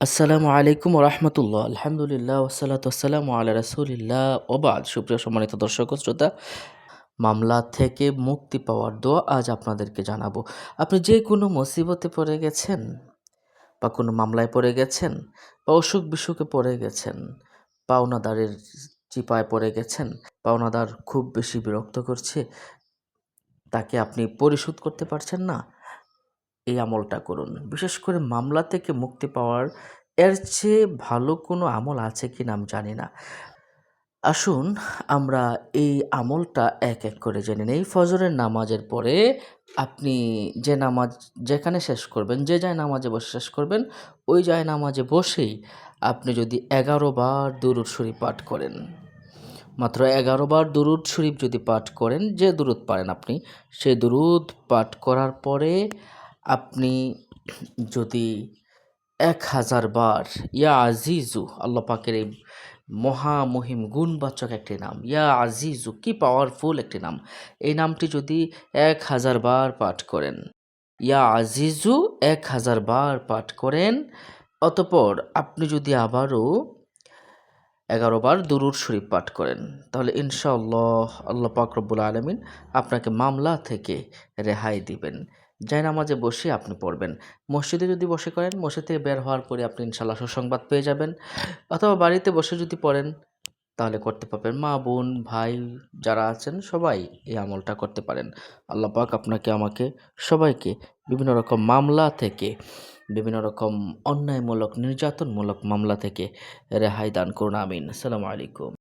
আসসালামু আলাইকুম রহমতুল্লাহ আলহামদুলিল্লাহ ওসালাত আসসালামু আল্লাহ রাসুলিল্লাহ। ওবাদ। সুপ্রিয় সম্মানিত দর্শক শ্রোতা, মামলা থেকে মুক্তি পাওয়ার দোয়া আজ আপনাদেরকে জানাব। আপনি যে কোনো মুসিবতে পড়ে গেছেন বা কোনো মামলায় পড়ে গেছেন বা অসুখ বিসুখে পড়ে গেছেন, পাওনাদারের চিপায় পড়ে গেছেন, পাওনাদার খুব বেশি বিরক্ত করছে, তাকে আপনি পরিশোধ করতে পারছেন না এই আমলটা করুন। বিশেষ করে মামলা থেকে মুক্তি পাওয়ার, এর চেয়ে ভালো কোনো আমল আছে কি না আমি জানি না। আসুন, আমরা এই আমলটা এক এক করে জেনে নেই। ফজরের নামাজের পরে আপনি যে নামাজ যেখানে শেষ করবেন, যে যায় নামাজে বসে শেষ করবেন, ওই যায় নামাজে বসেই আপনি যদি এগারো বার দুরুদ শরীফ পাঠ করেন, মাত্র এগারো বার দুরুদ শরীফ যদি পাঠ করেন, যে দুরুদ পারেন আপনি সেই দুরুদ পাঠ করার পরে আপনি যদি এক হাজার বার, ইয়া আজিজু, আল্লাহ পাকের এই মহামহিম গুণবাচক একটি নাম, ইয়া আজিজু, কি পাওয়ারফুল একটি নাম, এই নামটি যদি এক হাজার বার পাঠ করেন, ইয়া আজিজু, এক হাজার বার পাঠ করেন, অতপর আপনি যদি আবারও এগারো বার দুরুর শরীফ পাঠ করেন, তাহলে ইনশাআল্লাহ আল্লাহ পাক রব্বুল আলমিন আপনাকে মামলা থেকে রেহাই দিবেন। যাই নামাজে বসে আপনি পড়বেন। মসজিদে যদি বসে করেন, মসজিদ থেকে বের হওয়ার পরে আপনি ইনশাল্লাহ সুসংবাদ পেয়ে যাবেন। অথবা বাড়িতে বসে যদি পড়েন, তাহলে করতে পারবেন। মা, বোন, ভাই যারা আছেন, সবাই এই আমলটা করতে পারেন। আল্লাহ পাক আপনাকে, আমাকে সবাইকে বিভিন্ন রকম মামলা থেকে, বিভিন্ন রকম অন্যায়মূলক, নির্যাতনমূলক মামলা থেকে রেহাই দান করুন। আমিন। আসসালামু আলাইকুম।